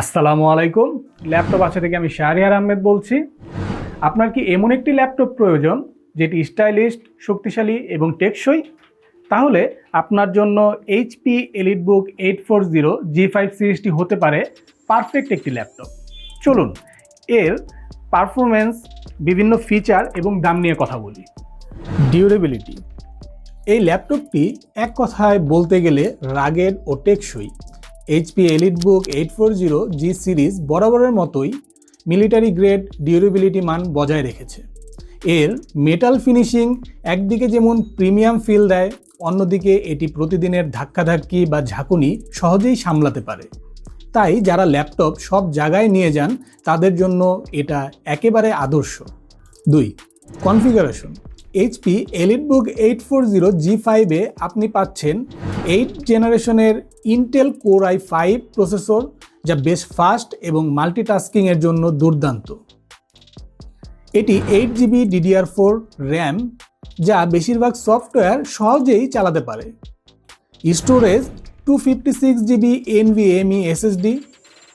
আসসালামু আলাইকুম। ল্যাপটপ আছে থেকে আমি শাহরিয়ার আহমেদ বলছি। আপনার কি এমন একটি ল্যাপটপ প্রয়োজন, যেটি স্টাইলিস্ট, শক্তিশালী এবং টেকসই? তাহলে আপনার জন্য HP EliteBook eight four zero G five সিরিজটি হতে পারে পারফেক্ট একটি ল্যাপটপ। চলুন, এর পারফরমেন্স বিভিন্ন ফিচার এবং দাম নিয়ে কথা বলি। ডিউরেবিলিটি। এই ল্যাপটপটি এক কথায় বলতে গেলে রাগের ও টেকসই। HP EliteBook eight four zero G series বরাবরের মতোই মিলিটারি গ্রেড ডিউরেবিলিটি মান বজায় রেখেছে। এর মেটাল ফিনিশিং একদিকে যেমন প্রিমিয়াম ফিল দেয়, অন্যদিকে এটি প্রতিদিনের ধাক্কাধাক্কি বা ঝাঁকুনি সহজেই সামলাতে পারে। তাই যারা ল্যাপটপ সব জায়গায় নিয়ে যান, তাদের জন্য এটা একেবারে আদর্শ। দুই configuration HP EliteBook eight four zero G ফাইভে আপনি পাচ্ছেন এইট জেনারেশনের Intel core i five processor যা বেশ ফাস্ট এবং মাল্টিটাস্কিংয়ের জন্য দুর্দান্ত। এটি eight GB DDR four RAM যা বেশিরভাগ সফটওয়্যার সহজেই চালাতে পারে। Storage two fifty six GB NVMe SSD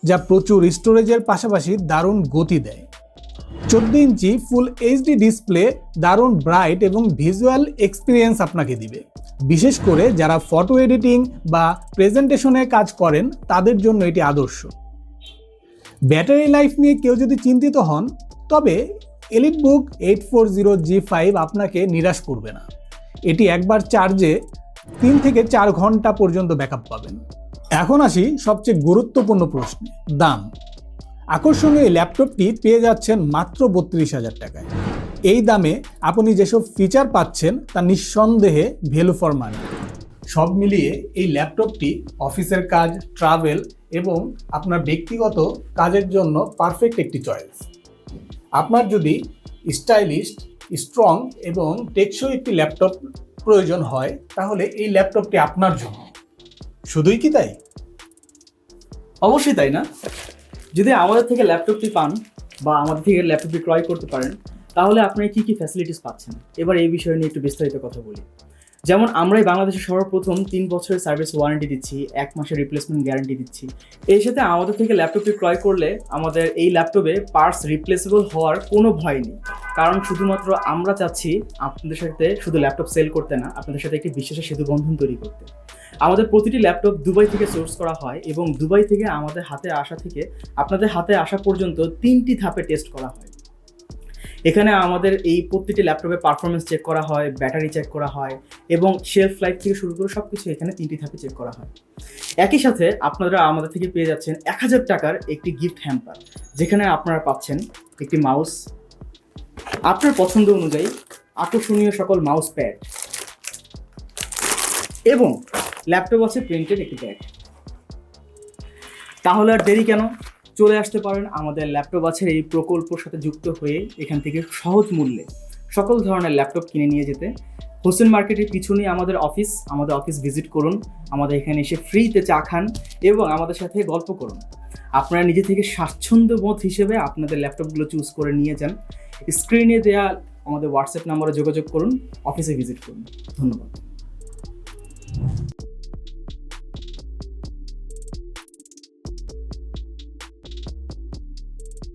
যা প্রচুর স্টোরেজের পাশাপাশি দারুণ গতি দেয়। চোদ্দ ইঞ্চি ফুল এইচডি ডিসপ্লে, দারুণ ব্রাইট এবং ভিজুয়াল এক্সপিরিয়েন্স আপনাকে দিবে। বিশেষ করে যারা ফটো এডিটিং বা প্রেজেন্টেশনে কাজ করেন, তাদের জন্য এটি আদর্শ। ব্যাটারি লাইফ নিয়ে কেউ যদি চিন্তিত হন, তবে EliteBook eight four zero G five আপনাকে নিরাশ করবে না। এটি একবার চার্জে তিন থেকে চার ঘণ্টা পর্যন্ত ব্যাকআপ পাবেন। এখন আসি সবচেয়ে গুরুত্বপূর্ণ প্রশ্নে, দাম। আকর্ষণীয় ল্যাপটপটি পেয়ে যাচ্ছেন মাত্র বত্রিশ হাজার টাকায়। এই দামে আপনি যেসব ফিচার পাচ্ছেন তা নিঃসন্দেহে ভ্যালু ফর মানি সব মিলিয়ে এই ল্যাপটপটি অফিসের কাজ ট্রাভেল এবং আপনার ব্যক্তিগত কাজের জন্য পারফেক্ট একটি চয়েস আপনার যদি স্টাইলিস্ট স্ট্রং এবং টেকসই একটি ল্যাপটপ প্রয়োজন হয়, তাহলে এই ল্যাপটপটি আপনার জন্য। শুধুই কি তাই? অবশ্যই তাই না? যদি আমাদের থেকে ল্যাপটপটি পান বা আমাদের থেকে ল্যাপটপটি ক্রয় করতে পারেন, তাহলে আপনি কি কি ফ্যাসিলিটিস পাচ্ছেন? এবার এই বিষয় নিয়ে একটু বিস্তারিত কথা বলি। যেমন আমরাই বাংলাদেশের সর্বপ্রথম তিন বছরের সার্ভিস ওয়ারেন্টি দিচ্ছি, এক মাসের রিপ্লেসমেন্ট গ্যারান্টি দিচ্ছি। এর সাথে আমাদের থেকে ল্যাপটপটি ক্রয় করলে আমাদের এই ল্যাপটপে পার্টস রিপ্লেসেবল হওয়ার কোনো ভয় নেই। কারণ শুধুমাত্র আমরা চাচ্ছি আপনাদের সাথে শুধু ল্যাপটপ সেল করতে না, আপনাদের সাথে একটি বিশ্বাসের সেতু বন্ধন তৈরি করতে। আমাদের প্রতিটি ল্যাপটপ দুবাই থেকে সোর্স করা হয় এবং দুবাই থেকে আমাদের হাতে আসা থেকে আপনাদের হাতে আসা পর্যন্ত তিনটি ধাপে টেস্ট করা হয়। এখানে আমাদের এই প্রতিটি ল্যাপটপে পারফরমেন্স চেক করা হয় ব্যাটারি চেক করা হয় এবং শেলফ লাইফ থেকে শুরু করে সব কিছু এখানে তিনটি ধাপে চেক করা হয়। একই সাথে আপনারা আমাদের থেকে পেয়ে যাচ্ছেন এক হাজার টাকার একটি গিফট হ্যাম্পার যেখানে আপনারা পাচ্ছেন একটি মাউস আপনার পছন্দ অনুযায়ী আকর্ষণীয় সকল মাউস প্যাড এবং ল্যাপটপ আছে প্রিন্টের একটি ব্যাগ তাহলে আর দেরি কেন? চলে আসতে পারেন, আমাদের ল্যাপটপ আছে এই প্রকল্পর সাথে যুক্ত হয়ে এখান থেকে সহজ মূল্যে সকল ধরনের ল্যাপটপ কিনে নিয়ে যেতে। হোসেন মার্কেটের পিছনে আমাদের অফিস আমাদের অফিস ভিজিট করুন, আমাদের এখানে এসে ফ্রিতে চা খান এবং আমাদের সাথে গল্প করুন। আপনারা নিজে থেকে স্বাচ্ছন্দ্য বোধ হিসেবে আপনাদের ল্যাপটপগুলো চুজ করে নিয়ে যান। স্ক্রিনে দেয়া আমাদের হোয়াটসঅ্যাপ নাম্বারে যোগাযোগ করুন, অফিসে ভিজিট করুন। ধন্যবাদ।